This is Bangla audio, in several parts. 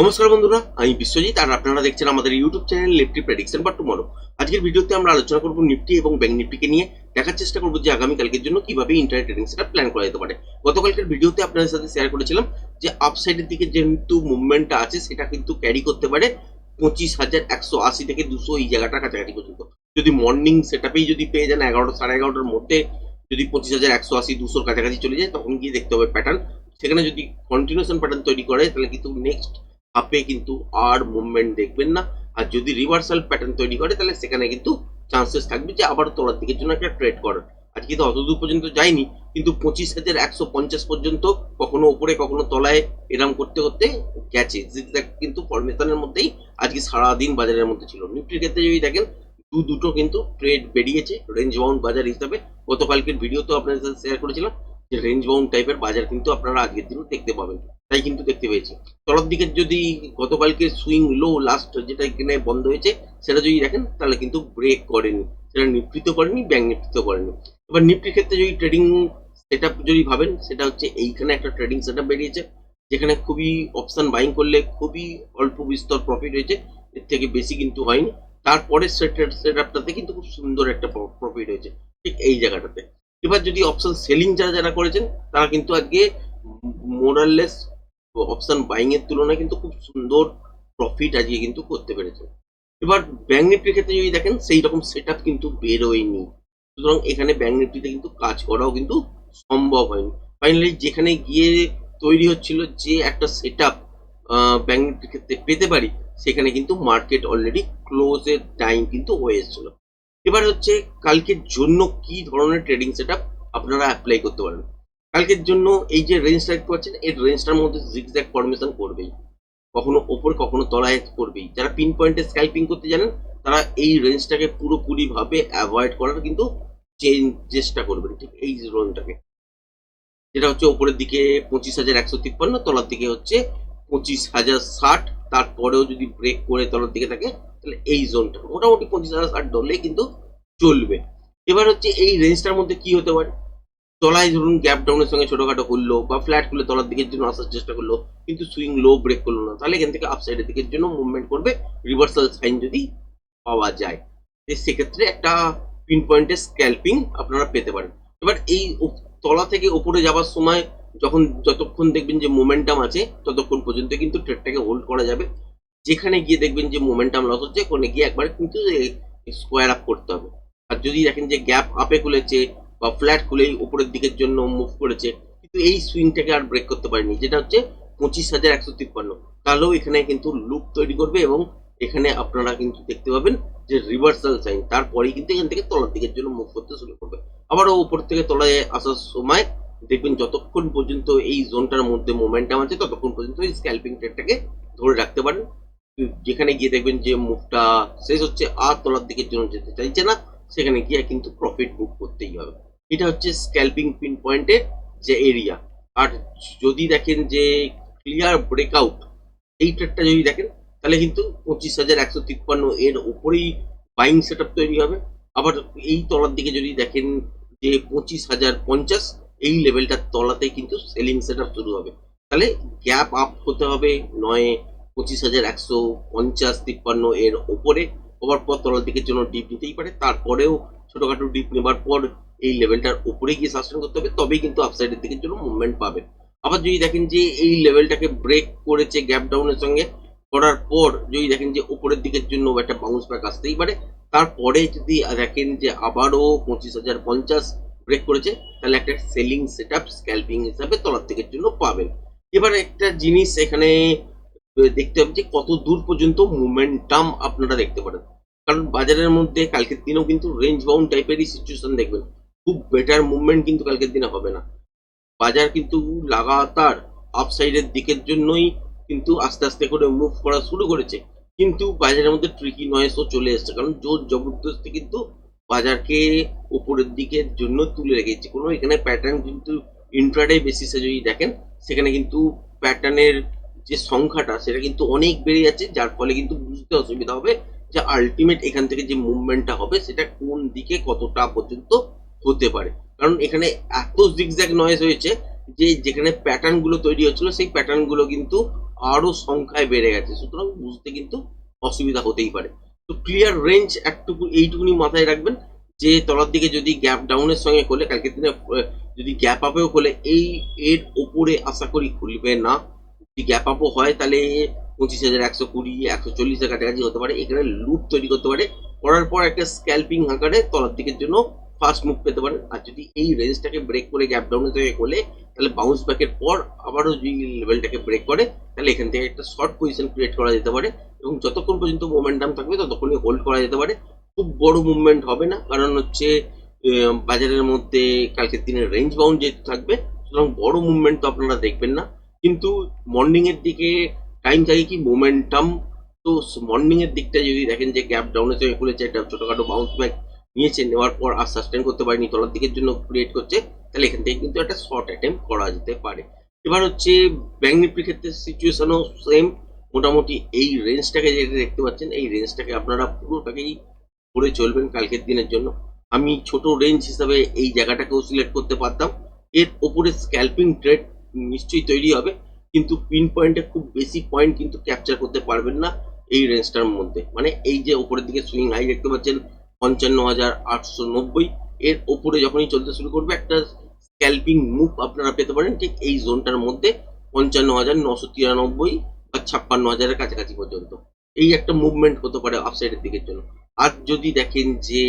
নমস্কার বন্ধুরা, আমি বিশ্বজিৎ, আর আপনারা দেখছেন আমাদের ইউটিউব চ্যানেল নিফটি প্রেডিকশন বা টুমরো আজকের ভিডিওতে আমরা আলোচনা করব নিফটি এবং ব্যাংক নিফটিকে নিয়ে। দেখার চেষ্টা করব যে আগামীকালকের জন্য কীভাবে ইন্টারনেট ট্রেডিং সেটা প্ল্যান করা যেতে পারে। গতকালকের ভিডিওতে আপনাদের সাথে শেয়ার করেছিলাম যে আপসাইডের দিকে যেহেতু মুভমেন্টটা আছে, সেটা কিন্তু ক্যারি করতে পারে পঁচিশ হাজার একশো আশি থেকে দুশো এই জায়গাটার কাছাকাছি পর্যন্ত। যদি মর্নিং সেটআপেই যদি পেয়ে যান এগারোটা সাড়ে এগারোটার মধ্যে, যদি পঁচিশ হাজার একশো আশি দুশোর কাছাকাছি চলে যায়, তখন গিয়ে দেখতে হবে প্যাটার্ন সেখানে যদি কন্টিনিউশন প্যাটার্ন তৈরি করে, তাহলে কিন্তু নেক্সট হাফে কিন্তু আর মুভমেন্ট দেখবেন না। আর যদি রিভার্সাল প্যাটার্ন তৈরি করে, তাহলে সেখানে কিন্তু চান্সেস থাকবে যে আবার তোলার দিকের জন্য একটা ট্রেড করার আজকে তো অত দূর পর্যন্ত যায়নি কিন্তু পঁচিশ হাজার একশো পঞ্চাশ পর্যন্ত কখনো উপরে, কখনো তলায় এরম করতে করতে গেছে। কিন্তু ফরমেশনের মধ্যেই আজকে সারাদিন বাজারের মধ্যে ছিল। নিফটির ক্ষেত্রে যদি দেখেন, দু দুটো কিন্তু ট্রেড বেরিয়েছে। রেঞ্জ বাউন্ড বাজার হিসাবে গতকালকের ভিডিও তো আপনাদের সাথে শেয়ার করেছিলাম। যে রেঞ্জ বাউন্ড টাইপের বাজার কিন্তু আপনারা আজকের দিনও দেখতে পাবেন। তাই কিন্তু দেখতে পেয়েছি। তলার দিকের যদি গতকালকে সুইং লো লাস্ট যেটা এখানে বন্ধ হয়েছে, সেটা যদি দেখেন, তাহলে কিন্তু ব্রেক করেনি। সেটা নিফটিতে করেনি ব্যাংক নিফটিতে করেনি। এবার নিফটির ক্ষেত্রে যদি ট্রেডিং সেট যদি ভাবেন, সেটা হচ্ছে এইখানে একটা ট্রেডিং সেট বেরিয়েছে, যেখানে খুবই অপশন বাইং করলে খুবই অল্প বিস্তর প্রফিট হয়েছে, এর থেকে বেশি কিন্তু হয়নি। তারপরে সেট সেট আপটাতে কিন্তু খুব সুন্দর একটা প্রফিট হয়েছে। ঠিক এই জায়গাটাতে। এবার যদি অপশন সেলিং যারা যারা করেছেন, তারা কিন্তু আজকে মোরাললেস অপশন বাইং এর তুলনায় কিন্তু খুব সুন্দর প্রফিট আজকে কিন্তু করতে পেরেছে এবার ব্যাংক নিফটির ক্ষেত্রে যদি দেখেন, সেই রকম সেট আপ কিন্তু বেরোয়নি। সুতরাং এখানে ব্যাংক নিফটিতে কিন্তু কাজ করাও কিন্তু সম্ভব হয়নি। ফাইনালি যেখানে গিয়ে তৈরি হচ্ছিল যে একটা সেট আপ ব্যাংক নিফটির ক্ষেত্রে পেতে পারি, সেখানে কিন্তু মার্কেট অলরেডি ক্লোজের টাইম কিন্তু হয়ে এসেছিল। এবার হচ্ছে কালকের জন্য কি ধরনের ট্রেডিং সেট আপনারা অ্যাপ্লাই করতে পারেন কালকের জন্য এই যে রেঞ্জটা দেখতে পাচ্ছেন, এই রেঞ্জটার মধ্যে জিগজ্যাগ ফরমেশন করবেই। কখনো ওপর, কখনো তলায় করবেই। যারা পিন পয়েন্টে স্ক্যাল্পিং করতে জানেন, তারা এই রেঞ্জটাকে পুরোপুরিভাবে অ্যাভয়েড করার কিন্তু চেষ্টা করবেন, ঠিক এই জোনটাকে যেটা হচ্ছে ওপরের দিকে পঁচিশ হাজার একশো তিপ্পান্ন, তলার দিকে হচ্ছে পঁচিশ হাজার ষাট, তারপরেও যদি ব্রেক করে তলার দিকে থাকে, তাহলে এই জোনটা মোটামুটি পঁচিশ হাজার ষাট ধরলেই কিন্তু চলবে। এবার হচ্ছে এই রেঞ্জটার মধ্যে কি হতে পারে? তলায় ধরুন গ্যাপ ডাউনের সঙ্গে ছোটখাটো করল বা ফ্ল্যাট খুলে তলার দিকের জন্য আসার চেষ্টা করল, কিন্তু সুইং লো ব্রেক করল না। তাহলে এখান থেকে আপসাইডের দিকের জন্য মুভমেন্ট করবে রিভার্সাল সাইন যদি পাওয়া যায়। সেক্ষেত্রে একটা পিন পয়েন্টে স্ক্যাল্পিং আপনারা পেতে পারেন। এবার এই তলা থেকে ওপরে যাওয়ার সময় যখন যতক্ষণ দেখবেন যে মোমেন্টাম আছে, ততক্ষণ পর্যন্ত কিন্তু ট্রেডটাকে হোল্ড করা যাবে। যেখানে গিয়ে দেখবেন যে মোমেন্টাম লস হচ্ছে, ওখানে গিয়ে একবার কিন্তু স্কোয়ার আপ করতে হবে। আর যদি দেখেন যে গ্যাপ আপে খুলেছে বা ফ্ল্যাট খুলেই উপরের দিকের জন্য মুভ করেছে, কিন্তু এই সুইংটাকে আর ব্রেক করতে পারেনি, যেটা হচ্ছে পঁচিশ হাজার একশো তিপ্পান্ন। তাহলেও এখানে কিন্তু লুপ তৈরি করবে এবং এখানে আপনারা কিন্তু দেখতে পাবেন যে রিভার্সাল সাইন তারপরেই কিন্তু এখান থেকে তলার দিকের জন্য মুভ করতে শুরু করবে। আবারও উপর থেকে তলায় আসার সময় দেখবেন যতক্ষণ পর্যন্ত এই জোনটার মধ্যে মোমেন্টাম আছে, ততক্ষণ পর্যন্ত এই স্ক্যাল্পিং ট্রেডটাকে ধরে রাখতে পারেন। যেখানে গিয়ে দেখবেন যে মুভটা শেষ হচ্ছে, আর তলার দিকের জন্য যেতে চাইছে না। সেখানে গিয়ে কিন্তু প্রফিট বুক করতেই হবে। এটা হচ্ছে স্ক্যাল্পিং পিন পয়েন্টের যে এরিয়া আর যদি দেখেন যে ক্লিয়ার ব্রেকআউট এই ট্রেডটা যদি দেখেন, তাহলে কিন্তু পঁচিশ হাজার একশো তিপ্পান্ন এর উপরেই বাইং সেট তৈরি হবে। আবার এই তলার দিকে যদি দেখেন যে পঁচিশ হাজার পঞ্চাশ, এই লেভেলটার তলাতেই কিন্তু সেলিং সেট শুরু হবে। তাহলে গ্যাপ আপ হতে হবে নয় পঁচিশ হাজার একশো পঞ্চাশ তিপ্পান্ন এর ওপরে ওভার পর তলার দিকের জন্য ডিপ নিতেই পারে। তারপরেও ছোটখাটো ডিপ নেবার পর এই লেভেলটার উপরে গিয়ে সাস্টেন করতে হবে, তবেই কিন্তু আপসাইডের দিকের জন্য মুভমেন্ট পাবে। আবার যদি দেখেন যে এই লেভেলটাকে ব্রেক করেছে গ্যাপ ডাউনের সঙ্গে, করার পর যদি দেখেন যে উপরের দিকের জন্য একটা বাউন্স ব্যাক আসতেই পারে, তারপরে যদি দেখেন যে আবারও পঁচিশ হাজার পঞ্চাশ ব্রেক করেছে, তাহলে একটা সেলিং সেট আপ স্ক্যাল্পিং হিসাবে তলার দিকের জন্য পাবেন। এবার একটা জিনিস এখানে দেখতে হবে যে কত দূর পর্যন্ত মোমেন্টাম আপনারা দেখতে পারেন। কারণ বাজারের মধ্যে কালকের দিনেও কিন্তু রেঞ্জ বাউন্ড টাইপেরই সিচুয়েশন দেখবেন। খুব বেটার মুভমেন্ট কিন্তু কালকের দিনে হবে না। বাজার কিন্তু লাগাতার আপসাইডের দিকের জন্যই কিন্তু আস্তে আস্তে করে মুভ করা শুরু করেছে। কিন্তু বাজারের মধ্যে ট্রিকি নয়েসও চলে এসছে। কারণ জোর জবরদস্তি কিন্তু বাজারকে উপরের দিকের জন্য তুলে রেখেছে। কোনো এখানে প্যাটার্ন কিন্তু ইন্ট্রাডে বেসিসে যদি দেখেন, সেখানে কিন্তু প্যাটার্নের যে সংখ্যাটা সেটা কিন্তু অনেক বেড়ে যাচ্ছে, যার ফলে কিন্তু বুঝতে অসুবিধা হবে যে আলটিমেট এখান থেকে যে মুভমেন্টটা হবে সেটা কোন দিকে কতটা পর্যন্ত হতে পারে। কারণ এখানে এত জিগজ্যাগ নয়েজ হয়েছে যে যেখানে প্যাটার্নগুলো তৈরি হচ্ছিল, সেই প্যাটার্নগুলো কিন্তু আরও সংখ্যায় বেড়ে গেছে। সুতরাং বুঝতে কিন্তু অসুবিধা হতেই পারে। তো ক্লিয়ার রেঞ্জ একটুকু এইটুকুনি মাথায় রাখবেন যে তলার দিকে যদি গ্যাপ ডাউনের সঙ্গে খোলে, কালকের দিনে যদি গ্যাপ আপেও খোলে, এই, এর ওপরে আশা করি খুলবে না। গ্যাপ আপও হয়, তাহলে পঁচিশ হাজার, একশো কুড়ি, একশো চল্লিশের কাছাকাছি হতে পারে, এখানে লুপ তৈরি করতে পারে। করার পর একটা স্ক্যাল্পিং আকারে তলার দিকের জন্য ফার্স্ট মুভ পেতে পারেন আর যদি এই রেঞ্জটাকে ব্রেক করে গ্যাপ ডাউনে থেকে খোলে তাহলে বাউন্স ব্যাকের পর আবারও যদি লেভেলটাকে ব্রেক করে, তাহলে এখান থেকে একটা শর্ট পজিশন ক্রিয়েট করা যেতে পারে। এবং যতক্ষণ পর্যন্ত মোমেন্টাম থাকবে, ততক্ষণই হোল্ড করা যেতে পারে। খুব বড় মুভমেন্ট হবে না। কারণ হচ্ছে বাজারের মধ্যে কালকের দিনে রেঞ্জ বাউন্ড যেহেতু থাকবে, সুতরাং বড় মুভমেন্ট তো আপনারা দেখবেন না। কিন্তু মর্নিং এর দিকে টাইম থাকে কি মোমেন্টাম তো মর্নিং এর দিকটা যদি দেখেন যে গ্যাপ ডাউনে থেকে খুলেছে, একটা ছোটখাটো বাউন্স ব্যাক নিয়েছে, নেওয়ার পর আর সাস্টেন করতে পারেনি, তলার দিকের জন্য ক্রিয়েট করছে, তাহলে এখান থেকে কিন্তু একটা শর্ট অ্যাটেম্প করা যেতে পারে। এবার হচ্ছে ব্যাঙ্ক নিফটির ক্ষেত্রে সিচুয়েশনও সেম মোটামুটি এই রেঞ্জটাকে যেটা দেখতে পাচ্ছেন, এই রেঞ্জটাকে আপনারা পুরোটাকেই করে চলবেন কালকের দিনের জন্য। আমি ছোট রেঞ্জ হিসাবে এই জায়গাটাকেও সিলেক্ট করতে পারতাম। এর ওপরে স্ক্যাল্পিং ট্রেড নিশ্চয়ই তৈরি হবে, কিন্তু পিন পয়েন্টে খুব বেশি পয়েন্ট কিন্তু ক্যাপচার করতে পারবেন না এই রেঞ্জটার মধ্যে। মানে এই যে ওপরের দিকে সুইং হাই দেখতে পাচ্ছেন, পঞ্চান্ন হাজার আটশো নব্বই, এর ওপরে যখনই চলতে শুরু করবে, একটা স্ক্যাল্পিং মুভ আপনারা পেতে পারেন ঠিক এই জোনটার মধ্যে, পঞ্চান্ন হাজার নশো তিরানব্বই বা ছাপ্পান্ন হাজারের কাছাকাছি পর্যন্ত। এই একটা মুভমেন্ট হতে পারে আপসাইডের দিকের জন্য। আর যদি দেখেন যে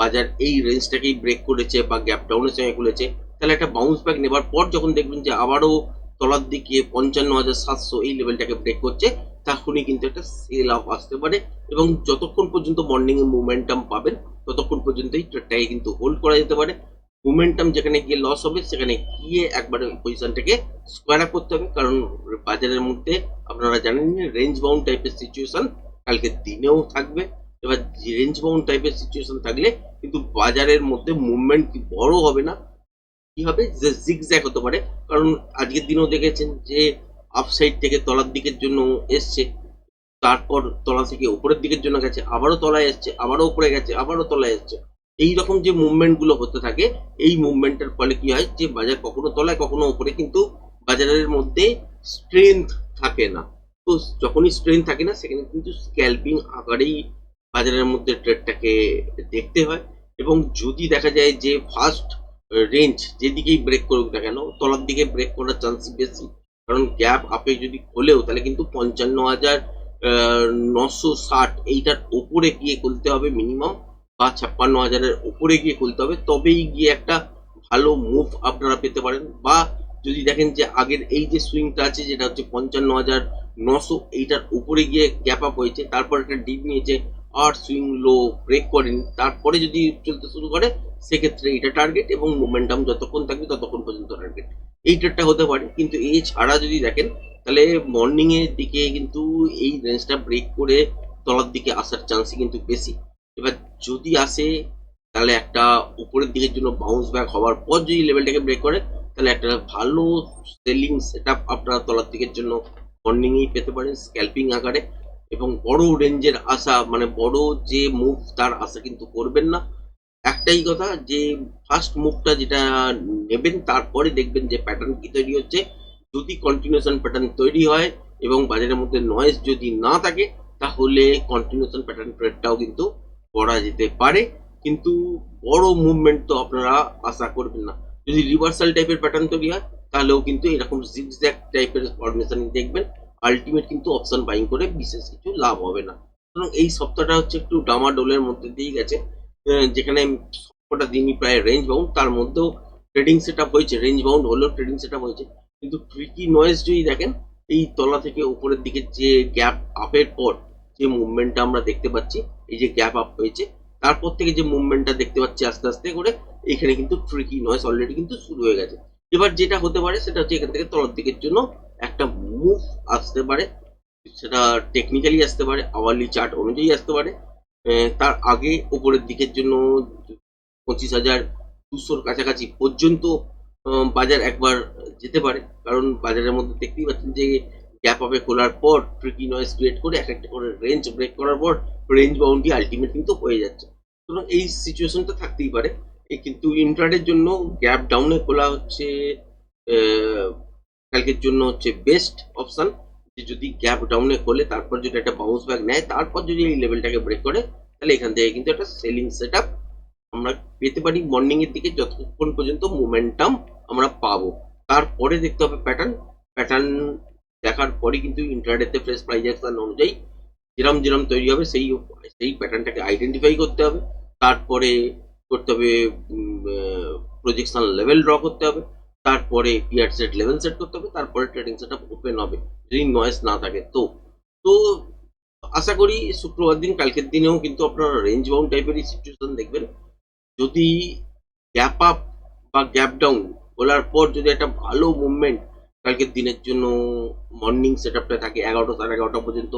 বাজার এই রেঞ্জটাকেই ব্রেক করেছে বা গ্যাপ ডাউনের সঙ্গে খুলেছে তাহলে একটা বাউন্স ব্যাক নেবার পর যখন দেখবেন যে আবারও তলার দিকে পঞ্চান্ন হাজার সাতশো এই লেভেলটাকে ব্রেক করছে, তখনই কিন্তু একটা সেল অফ আসতে পারে এবং যতক্ষণ পর্যন্ত মর্নিং এ মোমেন্টাম পাবেন, ততক্ষণ পর্যন্ত এই ট্রেডটাকে কিন্তু হোল্ড করা যেতে পারে। মোমেন্টাম যেখানে গিয়ে লস হবে, সেখানে গিয়ে একবারে পজিশনটাকে স্কোয়ার আপ করতে হবে। কারণ বাজারের মধ্যে আপনারা জানেন রেঞ্জ বাউন্ড টাইপের সিচুয়েশন কালকে দিনেও থাকবে। এবার রেঞ্জ বাউন্ড টাইপের সিচুয়েশন থাকলে কিন্তু বাজারের মধ্যে মুভমেন্ট বড় হবে না কি হবে? যে জিগজ্যাগ হতে পারে। কারণ আজকের দিনেও দেখেছেন যে আপসাইড থেকে তলার দিকের জন্য এসছে, তারপর তলা থেকে উপরের দিকের জন্য গেছে, আবারও তলায় এসছে, আবারও উপরে গেছে, আবারও তলায় এসছে। এই রকম যে মুভমেন্টগুলো হতে থাকে, এই মুভমেন্টের ফলে কি হয় যে বাজার কখনো তলায়, কখনো উপরে, কিন্তু বাজারের মধ্যে স্ট্রেংথ থাকে না। তো যখনই স্ট্রেংথ থাকে না, সেখানে কিন্তু স্ক্যাল্পিং আকারেই বাজারের মধ্যে ট্রেডটাকে দেখতে হয়। এবং যদি দেখা যায় যে ফার্স্ট রেঞ্জ যেদিকেই ব্রেক করুক না কেন, তলার দিকে ব্রেক করার চান্স বেশি। কারণ গ্যাপ আপে যদি খোলেও, তাহলে কিন্তু পঞ্চান্ন হাজার নশো ষাট এইটার ওপরে গিয়ে খুলতে হবে মিনিমাম বা ছাপ্পান্ন হাজারের ওপরে গিয়ে খুলতে হবে। তবেই গিয়ে একটা ভালো মুভ আপনারা পেতে পারেন। বা যদি দেখেন যে আগের এই যে সুইংটা আছে, যেটা হচ্ছে পঞ্চান্ন হাজার নশো এইটার উপরে গিয়ে গ্যাপ আপ হয়েছে, তারপর একটা ডিপ নিয়েছে, আর সুইং লো ব্রেক করেনি। তারপরে যদি চলতে শুরু করে সেক্ষেত্রে এটা টার্গেট এবং মোমেন্টাম যতক্ষণ থাকবে ততক্ষণ পর্যন্ত টার্গেট এই ট্রেডটা হতে পারে, কিন্তু এই ছাড়া যদি দেখেন, তাহলে মর্নিং এর দিকে কিন্তু এই রেঞ্জটা ব্রেক করে তলার দিকে আসার চান্সই কিন্তু বেশি। এবার যদি আসে, তাহলে একটা উপরের দিকের জন্য বাউন্স ব্যাক হওয়ার পর যদি লেভেলটাকে ব্রেক করে, তাহলে একটা ভালো সেলিং সেট আপ আপনারা তলার দিকের জন্য মর্নিং এই পেতে পারেন স্ক্যাল্পিং আকারে। এবং বড় রেঞ্জের আশা মানে বড় যে মুভ তার আশা কিন্তু করবেন না। একটাই কথা যে ফার্স্ট মুখটা যেটা নেবেন, তারপরে দেখবেন যে প্যাটার্ন কি তৈরি হচ্ছে। যদি কন্টিনিউশন প্যাটার্ন তৈরি হয় এবং বাজারের মধ্যে নয়েজ যদি না থাকে, তাহলে কন্টিনিউশন প্যাটার্ন ট্রেডটাও কিন্তু করা যেতে পারে। কিন্তু বড় মুভমেন্ট তো আপনারা আশা করবেন না। যদি রিভার্সাল টাইপের প্যাটার্ন তৈরি হয়, তাহলেও কিন্তু এরকম জিগজ্যাগ টাইপের ফরমেশন দেখবেন। আলটিমেট কিন্তু অপশন বাইং করে বিশেষ কিছু লাভ হবে না। এই সপ্তাহটা হচ্ছে একটু ডামাডোলের মধ্যে দিয়ে গেছে। যেখানে সবকটা দিনই প্রায় রেঞ্জ বাউন্ড তার মধ্যেও ট্রেডিং সেট হয়েছে রেঞ্জ বাউন্ড হলেও ট্রেডিং সেট হয়েছে। কিন্তু ট্রিকি নয়েজ যদি দেখেন, এই তলা থেকে উপরের দিকে যে গ্যাপ আপের পর যে মুভমেন্টটা আমরা দেখতে পাচ্ছি, এই যে গ্যাপ আপ হয়েছে, তারপর থেকে যে মুভমেন্টটা দেখতে পাচ্ছি আস্তে আস্তে করে, এখানে কিন্তু ট্রিকি নয়েজ অলরেডি কিন্তু শুরু হয়ে গেছে। এবার যেটা হতে পারে, সেটা হচ্ছে এখান থেকে তলার দিকের জন্য একটা মুভ আসতে পারে, সেটা টেকনিক্যালি আসতে পারে আওয়ারলি চার্ট অনুযায়ী আসতে পারে তার আগে উপরের দিকের জন্য পঁচিশ হাজার দুশোর কাছাকাছি পর্যন্ত বাজার একবার যেতে পারে। কারণ বাজারের মধ্যে দেখতেই পাচ্ছেন যে গ্যাপ আপে খোলার পর ট্রিকি নয়েজ ক্রিয়েট করে এক একটা করে রেঞ্জ ব্রেক করার পর রেঞ্জ বাউন্ডি আলটিমেট কিন্তু হয়ে যাচ্ছে। সুতরাং এই সিচুয়েশনটা থাকতেই পারে। এই কিন্তু ইন্ট্রাডের জন্য গ্যাপ ডাউনে খোলা হচ্ছে কালকের জন্য হচ্ছে বেস্ট অপশন যদি গ্যাপ ডাউনে খোলে, তারপর যদি একটা বাউন্স ব্যাক নেয়, তারপর যদি এই লেভেলটাকে ব্রেক করে, তাহলে এখান থেকে কিন্তু একটা সেলিং সেট আমরা পেতে পারি মর্নিং এর দিকে যতক্ষণ পর্যন্ত মোমেন্টাম আমরা পাবো। তারপরে দেখতে হবে প্যাটার্ন প্যাটার্ন দেখার পরে কিন্তু ইন্টারডেতে ফ্রেশ প্রাইস অ্যাকশন অনুযায়ী যেরম যেরম তৈরি হবে, সেই সেই প্যাটার্নটাকে আইডেন্টিফাই করতে হবে। তারপরে করতে হবে প্রজেকশন লেভেল ড্র করতে হবে। তারপরে পিয়ার সেট লেভেল সেট করতে হবে, তারপরে ট্রেডিং সেট ওপেন হবে, যদি নয়েস না থাকে। তো তো আশা করি শুক্রবার দিন, কালকের দিনেও কিন্তু আপনারা রেঞ্জ বাউন্ড টাইপেরই সিচুয়েশন দেখবেন। যদি গ্যাপ আপ বা গ্যাপ ডাউন খোলার পর যদি একটা ভালো মুভমেন্ট কালকের দিনের জন্য মর্নিং সেট আপটা থাকে, এগারোটা সাড়ে এগারোটা পর্যন্ত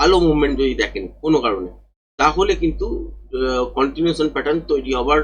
ভালো মুভমেন্ট যদি দেখেন কোনো কারণে, তাহলে কিন্তু কন্টিনিউশন প্যাটার্ন তৈরি হওয়ার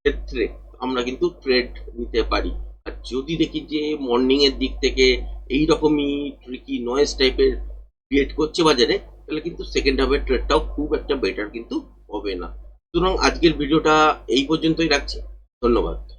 ক্ষেত্রে আমরা কিন্তু ট্রেড নিতে পারি। যদি দেখি যে মর্নিং এর দিক থেকে এই রকমই ট্রিকি নয়েজ টাইপের ক্রিয়েট করছে বাজারে, তাহলে কিন্তু সেকেন্ড হাফের ট্রেডটাও খুব একটা বেটার কিন্তু হবে না। সুতরাং আজকের ভিডিওটা এই পর্যন্তই রাখছি। ধন্যবাদ।